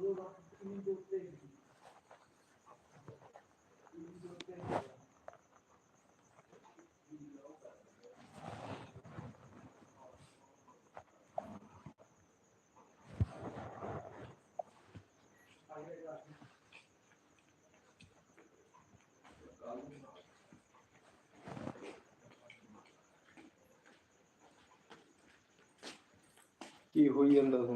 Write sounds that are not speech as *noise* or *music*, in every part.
Corolla que 10. Windows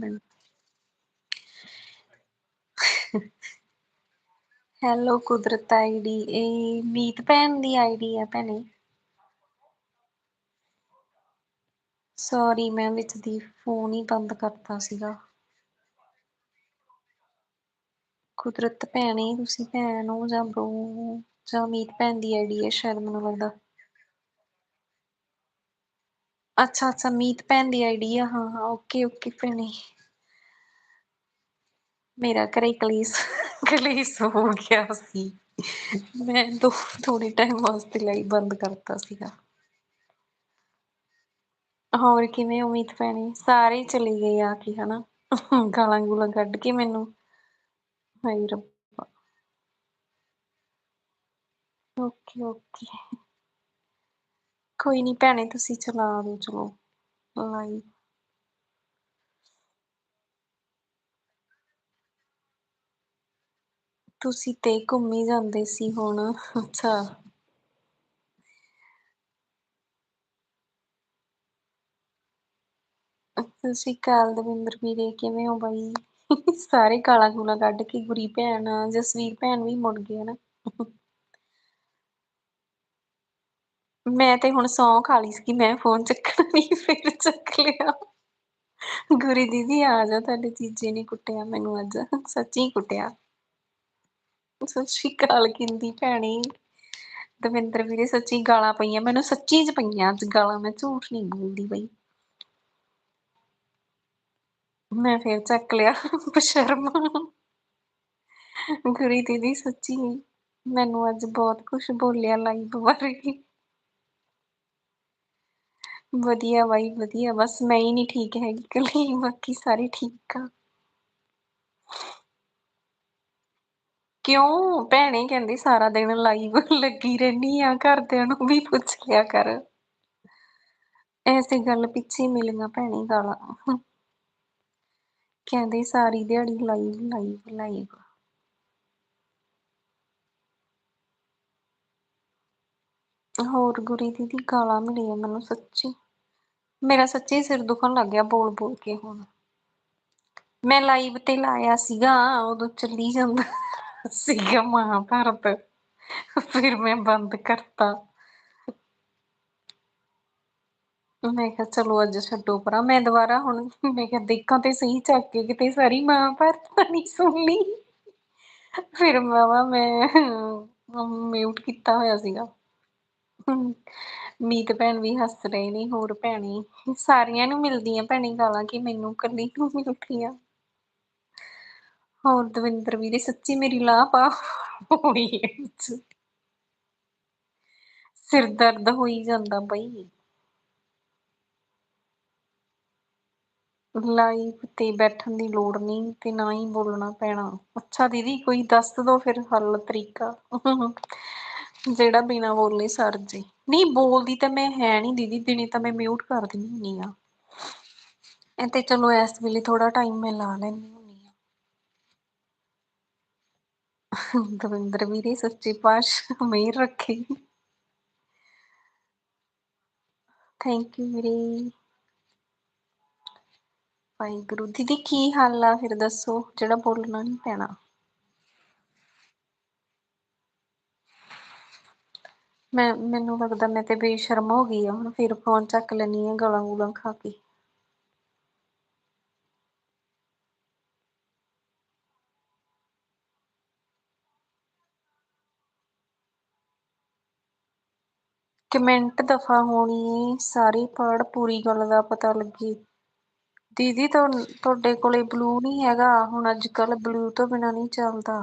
*laughs* hello ਕੁਦਰਤ ID ਇਹ ਮੀਤ ਭੈਣ ਦੀ ਆਈਡੀ ਆ ਭੈਣੇ। ਸੌਰੀ ਮੈਂ ਵਿੱਚ ਦੀ ਫੋਨ ਹੀ ਬੰਦ ਕਰਤਾ ਸੀਗਾ। ਕੁਦਰਤ ਭੈਣੇ, ਤੁਸੀਂ ਭੈਣ ਹੋ ਜਾਂ ਬ్రో ਜਾਂ ਮੀਤ ਭੈਣ ਦੀ ਆਈਡੀ ਹੈ ਸ਼ਾਇਦ ਮੈਨੂੰ ਲੱਗਦਾ। ਅੱਛਾ ਅੱਛਾ, ਮੀਤ ਭੈਣ ਦੀ ਆਈਡੀ ਆ, ਹਾਂ ਹਾਂ ਓਕੇ ਓਕੇ ਭੈਣੇ। ਮੇਰਾ ਘਰੇ ਕਲੇਸ਼ ਕਲੇਸ਼ ਹੋ ਗਿਆ ਸੀ। ਮੈਂ ਦੋ ਥੋੜੇ ਟਾਈਮ ਵਾਸਤੇ ਲਈ ਬੰਦ ਕਰਤਾ ਸੀਗਾ। ਹੋਰ ਕਿਵੇਂ ਉਮੀਦ ਭੈਣੇ? ਸਾਰੇ ਚਲੇ ਗਏ ਆ ਕੇ, ਹਨਾ? ਗਾਲਾਂ ਗੂਲਾਂ ਕੱਢ ਕੇ ਮੈਨੂੰ। ਹਾਏ ਰੱਬਾ। ਓਕੇ ਓਕੇ ਕੋਈ ਨਹੀਂ ਭੈਣੇ, ਤੁਸੀਂ ਚਲਾ ਦਿਓ, ਚਲੋ। ਲਾਈ। ਤੁਸੀਂ ਤੇ ਘੁੰਮੀ ਜਾਂਦੇ ਸੀ ਹੁਣ, ਅੱਛਾ। ਸਤਿ ਸ਼੍ਰੀ ਅਕਾਲ ਦਵਿੰਦਰ ਵੀਰੇ ਕਿਵੇਂ ਹੋ ਬਾਈ? ਸਾਰੇ ਕਾਲਾ ਕੂਲਾ ਕੱਢ ਕੇ ਗੁਰੀ ਭੈਣ ਜਸਵੀਰ ਭੈਣ ਵੀ ਮੁੜ ਗਏ ਹਨਾ ਮੈਂ ਤੇ ਹੁਣ ਸੌਂ ਖਾ ਲਈ ਸੀਗੀ, ਮੈਂ ਫੋਨ ਚੱਕਣਾ ਨਹੀਂ *laughs* ਫਿਰ ਚੱਕ ਲਿਆ। ਗੁਰੀ ਦੀਦੀ ਆ ਜਾ, ਤੁਹਾਡੇ ਜੀਜੇ ਨੇ ਕੁੱਟਿਆ ਮੈਨੂੰ ਅੱਜ, ਸੱਚੀ ਕੁੱਟਿਆ। ਸਤਿ ਸ੍ਰੀ ਅਕਾਲ ਕਹਿੰਦੀ ਭੈਣੇ। ਦਵਿੰਦਰ ਵੀਰੇ, ਸੱਚੀ ਗਾਲਾਂ ਪਈਆਂ, ਮੈਨੂੰ ਸੱਚੀ ਚ ਪਈਆਂ ਅੱਜ ਗਾਲਾਂ, ਮੈਂ ਝੂਠ ਨੀ ਬੋਲਦੀ ਬਈ। ਮੈਂ ਫੇਰ ਚੱਕ ਲਿਆ ਬਸ਼ਰਮ। ਗੁਰੀ ਦੀਦੀ, ਸੱਚੀ ਮੈਨੂੰ ਅੱਜ ਬਹੁਤ ਕੁਛ ਬੋਲਿਆ ਲਾਈਵ ਬਾਰੇ। ਵਧੀਆ ਬਾਈ, ਵਧੀਆ। ਬਸ ਮੈਂ ਹੀ ਨੀ ਠੀਕ ਹੈਗੀ ਕਲੀ ਬਾਕੀ ਸਾਰੇ ਠੀਕ ਆ। ਕਿਉਂ? ਭੈਣੇ ਕਹਿੰਦੀ ਸਾਰਾ ਦਿਨ ਲਾਈਵ ਲੱਗੀ ਰਹਿੰਦੀ ਆ, ਘਰਦਿਆਂ ਨੂੰ ਵੀ ਪੁੱਛ ਲਿਆ ਕਰ। ਐਸੀ ਗੱਲ ਪਿੱਛੇ ਮਿਲੀਆਂ ਭੈਣੇ ਗਾਲਾਂ। ਕਹਿੰਦੇ ਸਾਰੀ ਦਿਹਾੜੀ ਲਾਈਵ ਲਾਈਵ ਲਾਈਵ ਹੋਰ ਗੁਰੀ ਦੀਦੀ ਗਾਲਾਂ ਮਿਲੀਆਂ ਮੈਨੂੰ ਸੱਚੀ। ਮੇਰਾ ਸੱਚੀ ਸਿਰ ਦੁਖਣ ਲੱਗ ਗਿਆ ਬੋਲ ਬੋਲ ਕੇ ਹੁਣ। ਮੈਂ ਲਾਈਵ ਤੇ ਲਾਇਆ ਸੀਗਾ, ਉਦੋਂ ਚੱਲੀ ਜਾਂਦਾ ਸੀਗਾ ਮਹਾਭਾਰਤ। ਫਿਰ ਮੈਂ ਬੰਦ ਕਰਤਾ। ਮੈਂ ਕਿਹਾ ਚਲੋ ਅੱਜ ਛੱਡੋ ਪਰਾਂ ਮੈਂ ਦੁਬਾਰਾ ਹੁਣ, ਮੈਂ ਕਿਹਾ ਦੇਖਾਂ ਤੇ ਸਹੀ ਚੱਕ ਕੇ ਕਿਤੇ ਸਾਰੀ ਮਹਾਭਾਰਤ ਤਾਂ ਨੀ ਸੁਣ ਲਈ। ਫਿਰ ਵਾਹਵਾ ਮੈਂ ਮਿਊਟ ਕੀਤਾ ਹੋਇਆ ਸੀਗਾ। ਮੀਤ ਭੈਣ ਵੀ ਹੱਸ ਰਹੇ ਨੇ, ਹੋਰ ਭੈਣੇ, ਸਾਰੀਆਂ ਨੂੰ ਮਿਲਦੀਆਂ ਭੈਣੇ ਗਾਲਾਂ ਕਿ ਮੈਨੂੰ ਕੱਲੀ ਨੂੰ ਮਿਲਦੀਆਂ ਹੋਰ ਦਵਿੰਦਰ ਵੀਰੇ, ਸੱਚੀ ਮੇਰੀ ਲਾਹ ਪਾਹ ਹੋਈ ਹੈ ਸਿਰ ਦਰਦ ਹੋਈ ਜਾਂਦਾ ਬਈ। ਲਾਈਵ ਤੇ ਬੈਠਣ ਦੀ ਲੋੜ ਨਹੀਂ ਤੇ ਨਾ ਹੀ ਬੋਲਣਾ ਪੈਣਾ। ਅੱਛਾ ਦੀਦੀ, ਕੋਈ ਦੱਸ ਦੋ ਫਿਰ ਹੱਲ ਤਰੀਕਾ। ਜਿਹੜਾ ਬਿਨਾ ਬੋਲੇ ਸਰ ਜੇ। ਨਹੀਂ, ਬੋਲਦੀ ਤਾਂ ਮੈਂ ਹੈ ਨੀ ਦੀਦੀ, ਦਿਨੇ ਤਾਂ ਮੈਂ ਮਿਊਟ ਕਰ ਦਿੰਦੀ ਹੁੰਦੀ ਆ ਇਹ ਤੇ ਚਲੋ ਇਸ ਵੇਲੇ ਥੋੜਾ ਟਾਈਮ ਮੈਂ ਲਾ ਲੈਂਦੀ ਹੁੰਦੀ ਆ ਦਵਿੰਦਰ ਵੀਰੇ, ਸੱਚੀ ਪਾਤਸ਼ਾਹ ਮੇਹਰ ਰੱਖੇ। ਥੈਂਕ ਯੂ ਵੀਰੇ। ਵਾਹਿਗੁਰੂ। ਦੀਦੀ, ਕੀ ਹਾਲ ਆ? ਫਿਰ ਦੱਸੋ, ਜਿਹੜਾ ਬੋਲਣਾ ਨੀ ਪੈਣਾ। ਮੈਂ, ਮੈਨੂੰ ਲੱਗਦਾ ਮੈਂ ਤੇ ਬੇਸ਼ਰਮ ਹੋ ਗਈ ਆ। ਹੁਣ ਫਿਰ ਫੋਨ ਚੱਕ ਲੈਂਦੀ ਆ, ਗਲਾਂ ਗੁਲਾਂ ਖਾ ਕੇ। ਕਮੈਂਟ ਦਫ਼ਾ ਹੋਣੀ ਸਾਰੀ ਪੜ ਪੂਰੀ ਗੱਲ ਦਾ ਪਤਾ ਲੱਗੇ। ਦੀਦੀ ਤੁਹਾਡੇ ਕੋਲੇ ਬਲੂ ਨਹੀਂ ਹੈਗਾ। ਹੁਣ ਅੱਜ ਕੱਲ ਬਲੂ ਤੋਂ ਬਿਨਾਂ ਨਹੀਂ ਚੱਲਦਾ।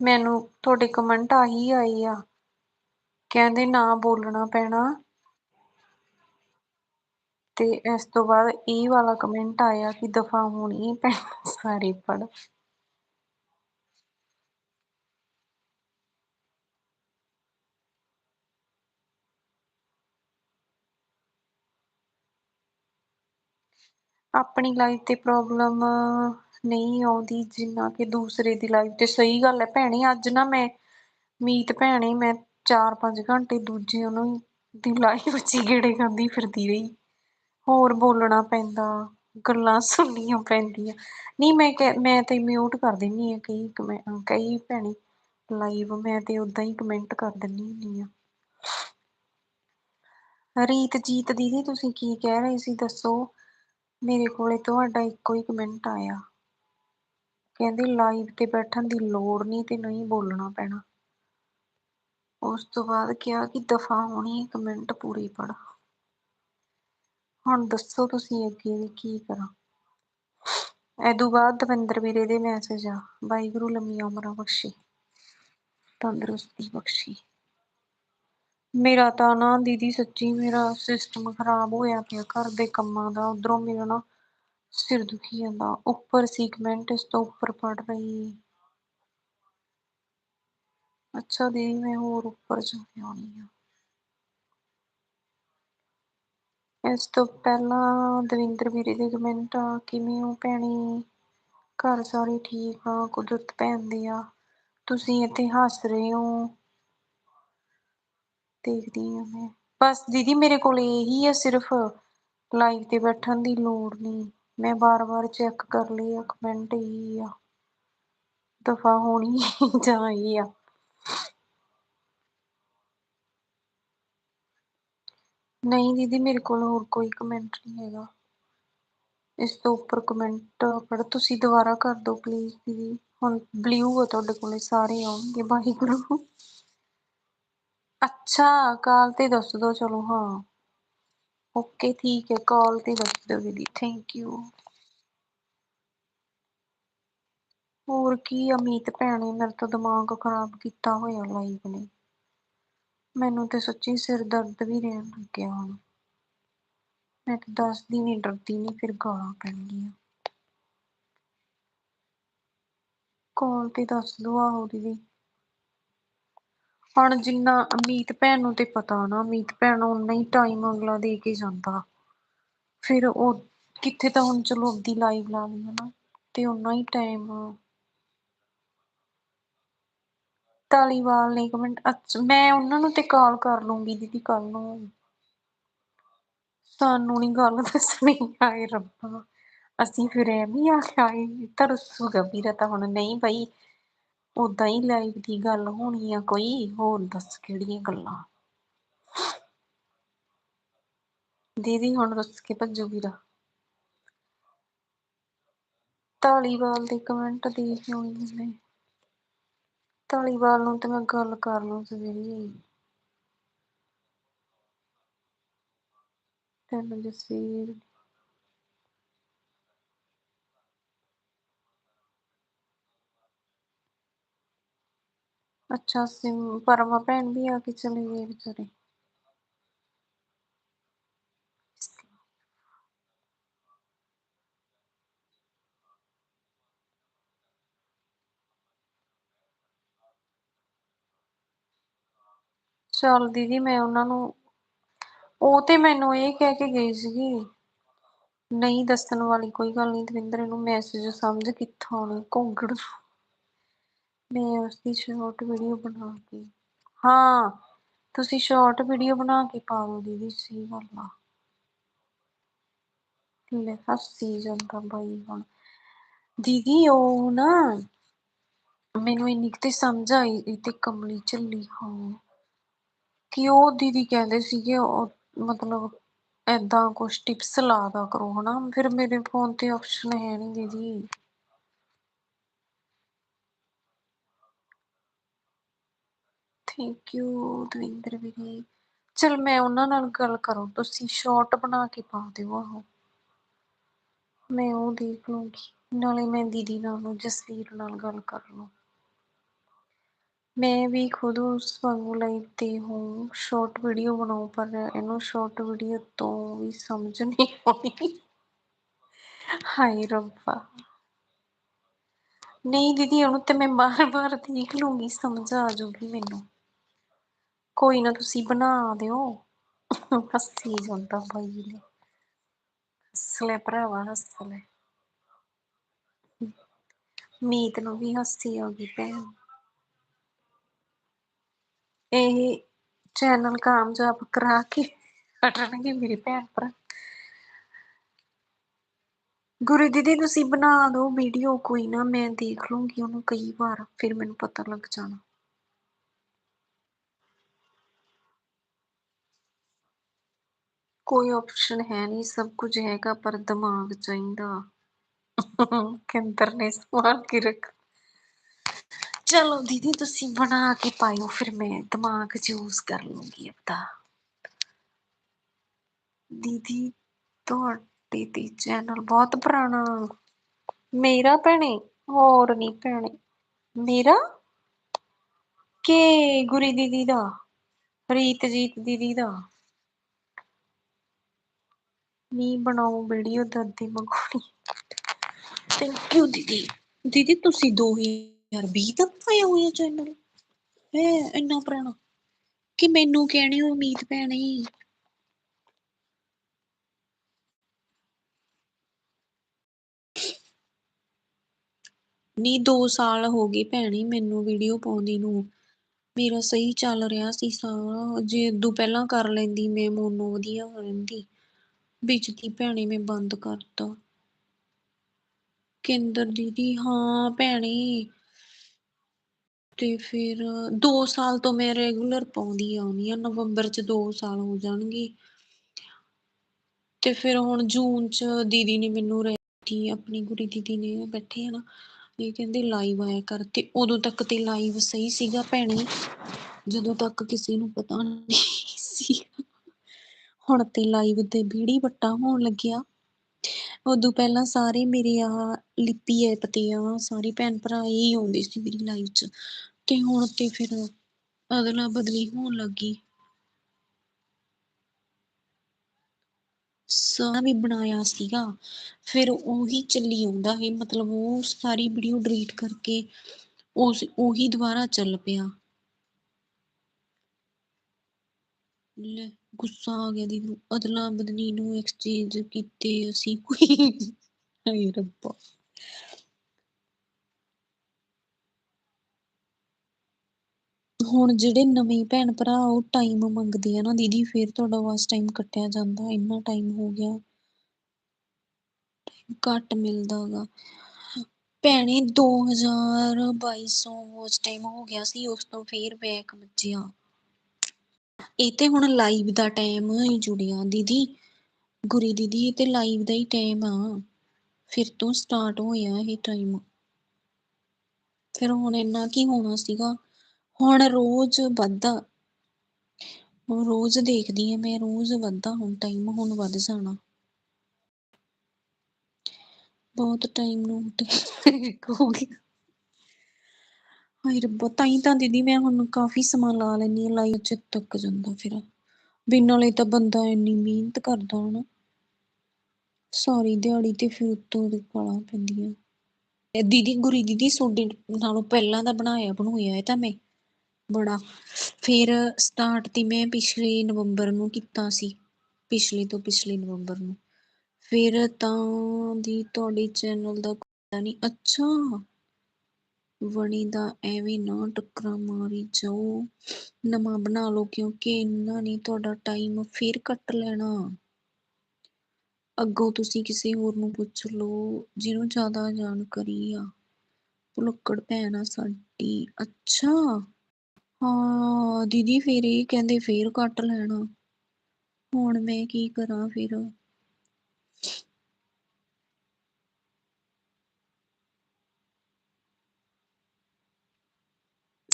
ਮੈਨੂੰ ਤੁਹਾਡੇ ਕਮੈਂਟ ਆਹੀ ਆਏ ਆ। ਕਹਿੰਦੇ ਨਾ ਬੋਲਣਾ ਪੈਣਾ। ਤੇ ਇਸ ਤੋਂ ਬਾਅਦ ਇਹ ਵਾਲਾ ਕਮੈਂਟ ਆਇਆ ਕਿ ਦਫ਼ਾ ਹੋਣੀ ਪੈਣੀ *laughs* ਸਾਰੇ ਪੜ੍ਹ। ਆਪਣੀ ਲਾਈਫ ਤੇ ਪ੍ਰੋਬਲਮ ਨਹੀਂ ਆਉਂਦੀ, ਜਿੰਨਾ ਕਿ ਦੂਸਰੇ ਦੀ ਲਾਈਫ ਤੇ ਸਹੀ ਗੱਲ ਹੈ। ਭੈਣੇ, ਅੱਜ ਨਾ ਮੈਂ ਮੀਤ ਭੈਣੇ, ਮੈਂ ਚਾਰ ਪੰਜ ਘੰਟੇ ਦੂਜੇ ਉਹਨੂੰ ਦੀ ਲਾਈਫ ਵਿੱਚ ਗੇੜੇ ਖਾਂਦੀ ਫਿਰਦੀ ਰਹੀ। ਹੋਰ ਬੋਲਣਾ ਪੈਂਦਾ, ਗੱਲਾਂ ਸੁਣਨੀਆਂ ਪੈਂਦੀਆਂ। ਨਹੀਂ, ਮੈਂ ਕ ਮੈਂ ਤੇ ਮਿਊਟ ਕਰ ਦਿੰਦੀ ਆ ਕਈ ਕ ਕਈ ਭੈਣੇ ਲਾਈਵ ਮੈਂ ਤੇ ਓਦਾਂ ਹੀ ਕਮੈਂਟ ਕਰ ਦਿੰਦੀ ਹੁੰਦੀ ਆ ਰੀਤਜੀਤ ਦੀਦੀ, ਤੁਸੀਂ ਕੀ ਕਹਿ ਰਹੇ ਸੀ? ਦੱਸੋ। ਮੇਰੇ ਕੋਲੇ ਤੁਹਾਡਾ ਇੱਕੋ ਹੀ ਕਮੈਂਟ ਆਇਆ। ਕਹਿੰਦੇ ਲਾਈਵ ਤੇ ਬੈਠਣ ਦੀ ਲੋੜ ਨਹੀਂ ਤੇ ਨਹੀਂ ਬੋਲਣਾ ਪੈਣਾ। ਉਸ ਤੋਂ ਬਾਅਦ ਕਿਹਾ ਕਿ ਦਫ਼ਾ ਹੋਣੀ, ਇੱਕ ਮਿੰਟ ਪੂਰੀ ਪੜ ਹੁਣ ਦੱਸੋ ਤੁਸੀਂ ਅੱਗੇ ਵੀ ਕੀ ਕਰਾਂ। ਇਹਦੋਂ ਬਾਅਦ ਦਵਿੰਦਰ ਵੀਰੇ ਦੇ ਮੈਸੇਜ ਆ, ਵਾਹਿਗੁਰੂ ਲੰਮੀ ਉਮਰਾਂ ਬਖਸ਼ੀ, ਤੰਦਰੁਸਤੀ ਬਖਸ਼ੀ। ਮੇਰਾ ਤਾਂ ਨਾ ਦੀਦੀ ਸੱਚੀ ਮੇਰਾ ਸਿਸਟਮ ਖ਼ਰਾਬ ਹੋਇਆ ਪਿਆ, ਘਰ ਦੇ ਕੰਮਾਂ ਦਾ, ਉਧਰੋਂ ਮੇਰਾ ਨਾ ਸਿਰ ਦੁਖੀ ਜਾਂਦਾ, ਉੱਪਰ ਸੀਗਮੈਂਟ ਇਸ ਤੋਂ ਉੱਪਰ ਪੜ੍ਹ ਰਹੀ। ਅੱਛਾ ਦੀਦੀ ਮੈਂ ਹੋਰ ਉੱਪਰ ਜਾ ਕੇ ਆਉਣੀ ਆ। ਇਸ ਤੋਂ ਪਹਿਲਾਂ ਦਵਿੰਦਰ ਵੀਰੇ ਦੇ ਕਮੈਂਟ ਆ, ਕਿਵੇਂ ਹੋ ਭੈਣੀ? ਘਰ ਸਾਰੇ ਠੀਕ ਆ, ਕੁਦਰਤ ਭੈਣ ਦੀ ਆ। ਤੁਸੀਂ ਇੱਥੇ ਹੱਸ ਰਹੇ ਹੋ। ਦੇਖਦੀ ਹਾਂ ਮੈਂ। ਬਸ ਦੀਦੀ, ਮੇਰੇ ਕੋਲ ਇਹੀ ਆ ਸਿਰਫ। ਲਾਈਵ ਤੇ ਬੈਠਣ ਦੀ ਲੋੜ ਨਹੀਂ। ਮੈਂ ਬਾਰ-ਬਾਰ ਚੈੱਕ ਕਰ ਲਈ ਆ ਕਮੈਂਟ ਇਹੀ ਆ, ਦਫ਼ਾ ਹੋਣੀ *laughs* ਜਾਂ ਇਹ ਆ। ਨਹੀਂ ਦੀਦੀ, ਮੇਰੇ ਕੋਲ ਹੋਰ ਕੋਈ ਕਮੈਂਟ ਨਹੀਂ ਹੈਗਾ। ਇਸ ਤੋਂ ਉੱਪਰ ਕਮੈਂਟ ਪੜ ਤੁਸੀਂ ਦੁਬਾਰਾ ਕਰ ਦਿਓ ਪਲੀਜ਼ ਦੀਦੀ। ਹੁਣ ਬਲਿਊ ਆ ਤੁਹਾਡੇ ਕੋਲੇ, ਸਾਰੇ ਆਉਣਗੇ, ਵਾਹਿਗੁਰੂ। ਅੱਛਾ, ਕਾਲ ਤੇ ਦੱਸ ਦੋ ਚਲੋ ਹਾਂ। ਓਕੇ, ਠੀਕ ਹੈ, ਕਾਲ ਤੇ ਦੱਸ ਦਿਓ ਦੀਦੀ ਥੈਂਕ ਯੂ ਹੋਰ ਕੀ ਅਮੀਤ ਭੈਣੇ ਮੇਰੇ ਤੋਂ ਦਿਮਾਗ ਖਰਾਬ ਕੀਤਾ ਹੋਇਆ ਲਾਈਵ ਨੇ। ਮੈਨੂੰ ਤੇ ਸੱਚੀ ਸਿਰ ਦਰਦ ਵੀ ਰਹਿਣ ਲੱਗਿਆ ਹੁਣ। ਮੈਂ ਤਾਂ ਦੱਸਦੀ ਨਹੀਂ ਡਰਦੀ ਨਹੀਂ ਫਿਰ ਗਾਲਾਂ ਪੈਣਗੀਆਂ। ਕਾਲ ਤੇ ਦੱਸ ਦੋ ਆਹੋ ਦੀਦੀ। ਹੁਣ ਜਿੰਨਾ ਅਮੀਤ ਭੈਣ ਨੂੰ ਤੇ ਪਤਾ ਨਾ, ਅਮੀਤ ਭੈਣ ਉਨਾ ਹੀ ਟਾਈਮ ਅਗਲਾ ਦੇ ਕੇ ਜਾਂਦਾ। ਫਿਰ ਉਹ ਕਿੱਥੇ ਤਾਂ ਹੁਣ ਚਲੋ ਆਪਦੀ ਲਾਈਵ ਲਾ ਲਈ ਹਨਾ, ਤੇ ਉਨਾ ਹੀ ਟਾਈਮ ਧਾਲੀਵਾਲ ਨੇ ਕਮੈਂਟ ਅੱਛਾ, ਮੈਂ ਉਹਨਾਂ ਨੂੰ ਤੇ ਕਾਲ ਕਰ ਲੂੰਗੀ ਦੀਦੀ ਕੱਲ ਨੂੰ। ਸਾਨੂੰ ਨੀ ਗੱਲ ਦੱਸਣੀ ਆਏ ਰੱਬਾ। ਅਸੀਂ ਫਿਰ ਐਵੇਂ ਆ ਆਏ ਤਰਸੂਗਾ ਵੀਰਾ ਤਾਂ ਹੁਣ ਨਹੀਂ ਬਈ। ਓਦਾਂ ਹੀ ਲਾਈਵ ਦੀ ਗੱਲ ਹੋਣੀ ਆ ਕੋਈ, ਹੋਰ ਦੱਸ ਕਿਹੜੀਆਂ ਗੱਲਾਂ? ਦੀਦੀ ਹੁਣ ਰੁੱਸ ਕੇ ਭੱਜੂ ਵੀਰਾ। ਧਾਲੀਵਾਲ ਦੇ ਕਮੈਂਟ ਦੇਖ ਆਉਣੀ ਮੈਂ ਧਾਲੀਵਾਲ ਨੂੰ ਤੇ ਮੈਂ ਗੱਲ ਕਰ ਲੂੰ ਸਵੇਰੇ। ਤੈਨੂੰ ਜਸਵੀਰ ਅੱਛਾ ਸਿਮ ਪਰਮਾ ਭੈਣ ਵੀ ਆ ਕੇ ਚਲੇ ਗਏ ਵਿਚਾਰੇ। ਚੱਲ ਦੀਦੀ, ਮੈਂ ਉਹਨਾਂ ਨੂੰ, ਉਹ ਤੇ ਮੈਨੂੰ ਇਹ ਕਹਿ ਕੇ ਗਈ ਸੀਗੀ, ਨਹੀਂ ਦੱਸਣ ਵਾਲੀ ਕੋਈ ਗੱਲ ਨਹੀਂ ਦਵਿੰਦਰ, ਇਹਨੂੰ ਮੈਸੇਜ ਸਮਝ ਕਿੱਥੋਂ ਆਉਣੀ ਘੋਂਗੜ ਮੈਂ ਉਸਦੀ ਸ਼ਾਰਟ ਵੀਡੀਓ ਬਣਾ ਕੇ, ਹਾਂ, ਤੁਸੀਂ ਸ਼ਾਰਟ ਵੀਡੀਓ ਬਣਾ ਕੇ ਪਾ ਦਿਓ ਦੀਦੀ, ਸਹੀ ਗੱਲ ਆ। ਲੈ ਹੱਸੀ ਜਾਂਦਾ ਬਾਈ ਹੁਣ। ਦੀਦੀ, ਉਹ ਨਾ ਮੈਨੂੰ ਇੰਨੀ ਕੁ ਤੇ ਸਮਝ ਆਈ ਤੇ ਕਮਲੀ ਝੱਲੀ, ਹਾਂ। ਕਿ ਉਹ ਦੀਦੀ ਕਹਿੰਦੇ ਸੀਗੇ, ਉਹ ਮਤਲਬ ਏਦਾਂ ਕੁਛ ਟਿਪਸ ਲਾਦਾ ਕਰੋ, ਹਨਾ। ਫਿਰ ਮੇਰੇ ਫੋਨ ਤੇ ਆਪਸ਼ਨ ਹੈ ਨੀ ਦੀਦੀ। ਥੈਂਕ ਯੂ ਦਵਿੰਦਰ ਵੀਰੇ। ਚਲ ਮੈਂ ਉਹਨਾਂ ਨਾਲ ਗੱਲ ਕਰੋ। ਤੁਸੀਂ ਸ਼ਾਰਟ ਬਣਾ ਕੇ ਪਾ ਦਿਓ ਆਹ। ਮੈਂ ਉਹ ਦੇਖ ਲੂੰਗੀ। ਨਾਲੇ ਮੈਂ ਦੀਦੀ ਨਾਲ ਜਸਵੀਰ ਨਾਲ ਗੱਲ ਕਰ ਲਵਾਂ ਮੈਂ ਵੀ ਖੁਦ ਉਸ ਵਾਂਗੂ ਲਾਈਵ ਤੇ ਹੂੰ। ਸ਼ਾਰਟ ਵੀਡੀਓ ਬਣਾਉ, ਪਰ ਇਹਨੂੰ ਸ਼ਾਰਟ ਵੀਡੀਓ ਤੋਂ ਵੀ ਸਮਝ ਨਹੀਂ ਆਉਂਦੀ। ਹਾਏ ਰੱਬਾ। ਨਹੀਂ ਦੀਦੀ, ਉਹਨੂੰ ਤੇ ਮੈਂ ਬਾਰ-ਬਾਰ ਦੇਖ ਲੂੰਗੀ। ਸਮਝ ਆ ਜਾਊਗੀ ਮੈਨੂੰ। ਕੋਈ ਨਾ ਤੁਸੀਂ ਬਣਾ ਦਿਓ। ਹੱਸੀ ਜਾਂਦਾ ਬਾਈ ਨੇ। ਹੱਸ ਲੈ ਭਰਾਵਾ, ਹੱਸ ਲੈ। ਮੀਤ ਨੂੰ ਵੀ ਹੱਸੀ ਆ ਗਈ ਭੈਣ। ਇਹ ਚੈਨਲ ਕਾਮਯਾਬ ਕਰਾ ਕੇ ਹਟਣਗੇ ਮੇਰੇ ਭੈਣ ਭਰਾ। ਗੁਰੂ ਦੀਦੀ, ਤੁਸੀਂ ਬਣਾ ਦੋ ਵੀਡੀਓ, ਕੋਈ ਨਾ ਮੈਂ ਦੇਖ ਲੂੰਗੀ ਉਹਨੂੰ ਕਈ ਵਾਰ, ਫਿਰ ਮੈਨੂੰ ਪਤਾ ਲੱਗ ਜਾਣਾ। ਕੋਈ ਆਪਸ਼ਨ ਹੈ ਨਹੀਂ, ਸਭ ਕੁਝ ਹੈਗਾ ਪਰ ਦਿਮਾਗ ਚਾਹੀਦਾ। ਕਿੰਦਰ ਨੇ ਸਵਾਲ ਕੇ ਰੱਖ ਚਲੋ ਦੀਦੀ, ਤੁਸੀਂ ਬਣਾ ਕੇ ਪਾਇਓ, ਫਿਰ ਮੈਂ ਦਿਮਾਗ ਯੂਜ ਕਰ ਲੂੰਗੀ ਆਪਦਾ। ਦੀਦੀ, ਤੁਹਾਡੇ ਤੇ ਚੈਨਲ ਬਹੁਤ ਪੁਰਾਣਾ। ਮੇਰਾ ਭੈਣੇ, ਹੋਰ ਨੀ ਭੈਣੇ। ਮੇਰਾ? ਕੇ ਗੁਰੀ ਦੀਦੀ ਦਾ? ਰੀਤਜੀਤ ਦੀਦੀ ਦਾ? ਨੀ ਬਣਾਓ ਵੀਡੀਓ ਦਾਦੀ ਮੰਗਵਾਉਣੀ। ਥੈਂਕ ਯੂ ਦੀਦੀ। ਦੀਦੀ, ਤੁਸੀਂ ਦੋ ਹਜ਼ਾਰ ਵੀਹ ਦਾ ਪਾਇਆ ਹੋਇਆ ਚੈਨਲ ਹੈ, ਇੰਨਾ ਪੁਰਾਣਾ। ਕਿ ਮੈਨੂੰ ਕਹਿਣੀ ਉਮੀਦ ਭੈਣੇ ਨਹੀਂ, ਦੋ ਸਾਲ ਹੋ ਗਏ ਭੈਣੇ ਮੈਨੂੰ ਵੀਡੀਓ ਪਾਉਂਦੀ ਨੂੰ। ਮੇਰਾ ਸਹੀ ਚੱਲ ਰਿਹਾ ਸੀ ਸਾਰਾ। ਜੇ ਇਦੋਂ ਪਹਿਲਾਂ ਕਰ ਲੈਂਦੀ, ਮੈਂ ਮੋਨੋ ਵਧੀਆ ਹੋ ਰਹਿੰਦੀ ਵਿੱਚ ਭੈਣੇ ਮੈਂ ਬੰਦ ਕਰਤਾ ਕੇਂਦਰ ਦੀਦੀ, ਹਾਂ ਭੈਣੇ। ਤੇ ਫਿਰ ਦੋ ਸਾਲ ਤੋਂ ਮੈਂ ਰੈਗੂਲਰ ਪਾਉਂਦੀ ਆਉਣੀ ਆ ਨਵੰਬਰ ਚ ਦੋ ਸਾਲ ਹੋ ਜਾਣਗੇ। ਤੇ ਫਿਰ ਹੁਣ ਜੂਨ ਚ ਦੀਦੀ ਨੇ ਮੈਨੂੰ ਰਹਿਤੀ ਆਪਣੀ ਗੁਰੀ ਦੀਦੀ ਨੇ ਬੈਠੇ ਆ ਨਾ, ਇਹ ਕਹਿੰਦੇ ਲਾਈਵ ਆਇਆ ਕਰ। ਤੇ ਉਦੋਂ ਤੱਕ ਤੇ ਲਾਈਵ ਸਹੀ ਸੀਗਾ ਭੈਣੇ, ਜਦੋਂ ਤੱਕ ਕਿਸੇ ਨੂੰ ਪਤਾ ਨਹੀਂ। ਹੁਣ ਤੇ ਲਾਈਵ ਤੇ ਬੀੜੀ ਵੱਟਾ ਹੋਣ ਲੱਗਿਆ। ਉਦੋਂ ਪਹਿਲਾਂ ਸਾਰੇ ਮੇਰੇ ਆ ਲਿਪੀ ਐਪ ਤੇ ਆ ਸਾਰੇ ਭੈਣ ਭਰਾ ਹੀ ਆਉਂਦੇ ਸੀ ਮੇਰੀ ਲਾਈਵ 'ਚ। ਤੇ ਹੁਣ ਤੇ ਫਿਰ ਅਦਲਾ ਬਦਲੀ ਹੋਣ ਲੱਗੀ ਸਾਰਾ ਵੀ ਬਣਾਇਆ ਸੀਗਾ। ਫਿਰ ਉਹੀ ਚੱਲੀ ਆਉਂਦਾ ਹੈ ਮਤਲਬ ਉਹ ਸਾਰੀ ਵੀਡੀਓ ਡਿਲੀਟ ਕਰਕੇ ਉਸ, ਉਹੀ ਦੁਬਾਰਾ ਚੱਲ ਪਿਆ। ਲੈ। ਗੁੱਸਾ ਆ ਗਿਆ ਦੀ ਅਦਲਾ ਬਦਲੀ ਨੂੰ ਐਕਸਚੇਂਜ ਕੀਤੇ ਅਸੀਂ ਕੋਈ *laughs* ਹਾਏ ਰੱਬਾ। ਹੁਣ ਜਿਹੜੇ ਨਵੇਂ ਭੈਣ ਭਰਾ ਉਹ ਟਾਈਮ ਮੰਗਦੇ ਆ ਨਾ ਦੀਦੀ, ਫਿਰ ਤੁਹਾਡਾ ਵਾਸ ਟਾਈਮ ਕੱਟਿਆ ਜਾਂਦਾ, ਇੰਨਾ ਟਾਈਮ ਹੋ ਗਿਆ। ਘੱਟ ਮਿਲਦਾ ਗਾ। ਭੈਣੇ 2200 ਉਸ ਟਾਈਮ ਹੋ ਗਿਆ ਸੀ, ਉਸ ਤੋਂ ਫੇਰ ਬੈਕ ਵੱਜਿਆ। ਇਹ ਤੇ ਹੁਣ ਲਾਈਵ ਦਾ ਟਾਈਮ ਹੀ ਜੁੜਿਆ ਦੀਦੀ। ਗੁਰੀ ਦੀਦੀ, ਇਹ ਤੇ ਲਾਈਵ ਦਾ ਹੀ ਟਾਈਮ ਆ। ਫਿਰ ਤੋਂ ਸਟਾਰਟ ਹੋਇਆ ਇਹ ਟਾਈਮ ਫਿਰ ਹੁਣ ਇੰਨਾ ਕੀ ਹੋਣਾ ਸੀਗਾ? ਹੁਣ ਰੋਜ਼ ਵੱਧਦਾ। ਰੋਜ਼ ਦੇਖਦੀ ਆ ਮੈਂ, ਰੋਜ਼ ਵੱਧਦਾ ਹੁਣ ਟਾਈਮ ਹੁਣ ਵੱਧ ਜਾਣਾ। ਬਹੁਤ ਟਾਈਮ ਨੂੰ ਹੋ ਗਿਆ ਹਾਏ ਰੱਬਾ ਤਾਂ ਹੀ ਤਾਂ ਦੀਦੀ ਮੈਂ ਹੁਣ ਕਾਫੀ ਸਮਾਂ ਲਾ ਲੈਂਦੀ ਆ ਲਾਈਵ ਚ ਤੱਕ ਜਾਂਦਾ ਫਿਰ। ਵੀ ਨਾਲੇ ਤਾਂ ਬੰਦਾ ਇੰਨੀ ਮਿਹਨਤ ਕਰਦਾ ਹਨਾ ਸਾਰੀ ਦਿਹਾੜੀ ਤੇ ਫਿਰ ਉੱਤੋਂ ਦੀ ਗਾਲਾਂ ਪੈਂਦੀਆਂ। ਇਹ ਦੀਦੀ, ਗੁਰੀ ਦੀਦੀ ਸੋਡੇ ਨਾਲੋਂ ਪਹਿਲਾਂ ਦਾ ਬਣਾਇਆ ਬਣਾਇਆ ਇਹ ਤਾਂ ਮੈਂ ਬੜਾ। ਫਿਰ ਸਟਾਰਟ ਤੇ ਮੈਂ ਪਿਛਲੇ ਨਵੰਬਰ ਨੂੰ ਕੀਤਾ ਸੀ। ਪਿਛਲੇ ਤੋਂ ਪਿਛਲੇ ਨਵੰਬਰ ਨੂੰ। ਫਿਰ ਤਾਂ ਦੀ ਤੁਹਾਡੇ ਚੈਨਲ ਦਾ ਪਤਾ ਨਹੀਂ, ਅੱਛਾ। ਵਣੀ ਦਾ ਐਵੇਂ ਨਾ ਟੱਕਰਾਂ ਮਾਰੀ ਜਾਓ। ਨਵਾਂ ਬਣਾ ਲਓ ਕਿਉਂਕਿ ਇਹਨਾਂ ਨੇ ਤੁਹਾਡਾ ਟਾਈਮ ਫਿਰ ਕੱਟ ਲੈਣਾ। ਅੱਗੋਂ ਤੁਸੀਂ ਕਿਸੇ ਹੋਰ ਨੂੰ ਪੁੱਛ ਲਓ ਜਿਹਨੂੰ ਜ਼ਿਆਦਾ ਜਾਣਕਾਰੀ ਆ। ਭੁਲੱਕੜ ਭੈਣ ਆ ਸਾਡੀ। ਅੱਛਾ। ਹਾਂ, ਦੀਦੀ ਫਿਰ ਇਹ ਕਹਿੰਦੇ ਫੇਰ ਕੱਟ ਲੈਣਾ। ਹੁਣ ਮੈਂ ਕੀ ਕਰਾਂ ਫਿਰ?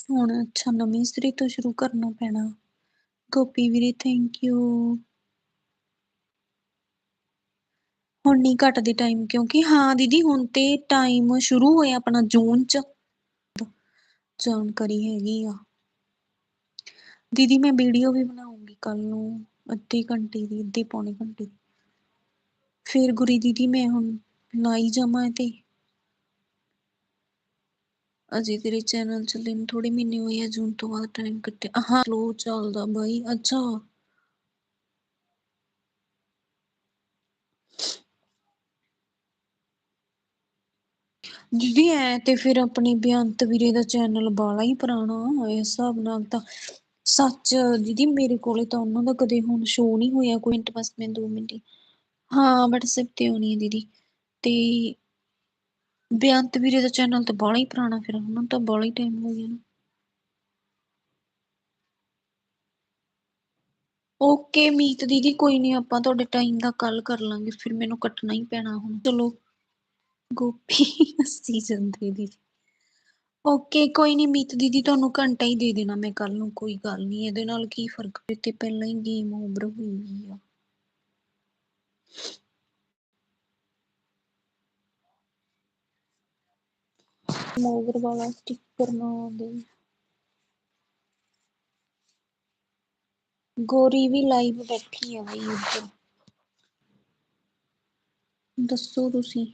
ਹੁਣ ਅੱਛਾ, ਨਵੀਂ ਸਿਰੇ ਤੋਂ ਸ਼ੁਰੂ ਕਰਨਾ ਪੈਣਾ। ਗੋਪੀ ਵੀਰੇ ਥੈਂਕ ਯੂ ਹੁਣ ਨਹੀਂ ਘਟਦੇ ਟਾਈਮ ਕਿਉਂਕਿ ਹਾਂ ਦੀਦੀ, ਹੁਣ ਤੇ ਟਾਈਮ ਸ਼ੁਰੂ ਹੋਇਆ ਆਪਣਾ ਜੂਨ ਚ। ਜਾਣਕਾਰੀ ਹੈਗੀ ਆ। ਦੀਦੀ, ਮੈਂ ਵੀਡੀਓ ਵੀ ਬਣਾਉਂਗੀ ਕੱਲ ਨੂੰ, ਅੱਧੇ ਘੰਟੇ ਦੀ, ਅੱਧੇ ਪੌਣੇ ਘੰਟੇ ਦੀ। ਫਿਰ ਗੁਰੀ ਦੀਦੀ, ਮੈਂ ਹੁਣ ਲਾਈ ਜਾਵਾਂ ਤੇ ਅਜੇ ਤੇਰੇ ਚੈਨਲ ਚੱਲੇ ਨੂੰ ਥੋੜੇ ਮਹੀਨੇ ਹੋਏ ਆ, ਜੂਨ ਤੋਂ ਬਾਅਦ ਟਾਈਮ ਕੱਟਿਆ। ਹਾਂ ਲੋ ਚੱਲਦਾ ਬਾਈ, ਅੱਛਾ। ਦੀਦੀ, ਐ ਤੇ ਫਿਰ ਆਪਣੇ ਬੇਅੰਤ ਵੀਰੇ ਦਾ ਚੈਨਲ ਬਾਲਾ ਹੀ ਪੁਰਾਣਾ ਇਸ ਹਿਸਾਬ ਨਾਲ ਤਾਂ ਸੱਚ ਦੀਦੀ, ਮੇਰੇ ਕੋਲੇ ਤਾਂ ਉਹਨਾਂ ਦਾ ਕਦੇ ਹੁਣ ਸ਼ੋਅ ਨਹੀਂ ਹੋਇਆ, ਕੋਈ ਮਿੰਟ, ਬਸ ਮੈਂ ਦੋ ਮਿੰਟ ਹਾਂ। ਵਟਸਐਪ ਤੇ ਆਉਣੀ ਹੈ ਦੀਦੀ। ਤੇ ਬੇਅੰਤ ਵੀਰੇ ਦਾ ਚੈਨਲ ਤਾਂ ਬਾਲਾ ਹੀ ਪੁਰਾਣਾ ਫਿਰ ਉਹਨਾਂ ਤਾਂ ਬਾਲਾ ਹੀ ਟਾਈਮ ਹੋ ਗਿਆ ਨਾ। ਓਕੇ ਮੀਤ ਦੀਦੀ, ਕੋਈ ਨਹੀਂ ਆਪਾਂ ਤੁਹਾਡੇ ਟਾਈਮ ਦਾ ਕੱਲ ਕਰ ਲਾਂਗੇ, ਫਿਰ ਮੈਨੂੰ ਕੱਟਣਾ ਹੀ ਪੈਣਾ ਹੁਣ। ਚਲੋ, ਗੋਪੀ, ਹੱਸੀ ਜਾਂਦੇ ਦੀਦੀ। ਓਕੇ ਕੋਈ ਨਹੀਂ ਮੀਤ ਦੀਦੀ, ਤੁਹਾਨੂੰ ਘੰਟਾ ਹੀ ਦੇ ਦੇਣਾ ਮੈਂ ਕੱਲ ਨੂੰ, ਕੋਈ ਗੱਲ ਨਹੀਂ ਇਹਦੇ ਨਾਲ ਕੀ ਫ਼ਰਕ? ਪਏ ਤੇ ਪਹਿਲਾਂ ਹੀ ਗੇਮ ਓਵਰ ਹੋਈ ਆ। ਓਵਰ ਵਾਲਾ ਸਟਿੱਕਰ ਨਾ ਦੇ ਗੋਰੀ ਵੀ ਲਾਈਵ ਬੈਠੀ ਆ ਬਈ ਉੱਧਰ। ਦੱਸੋ ਤੁਸੀਂ।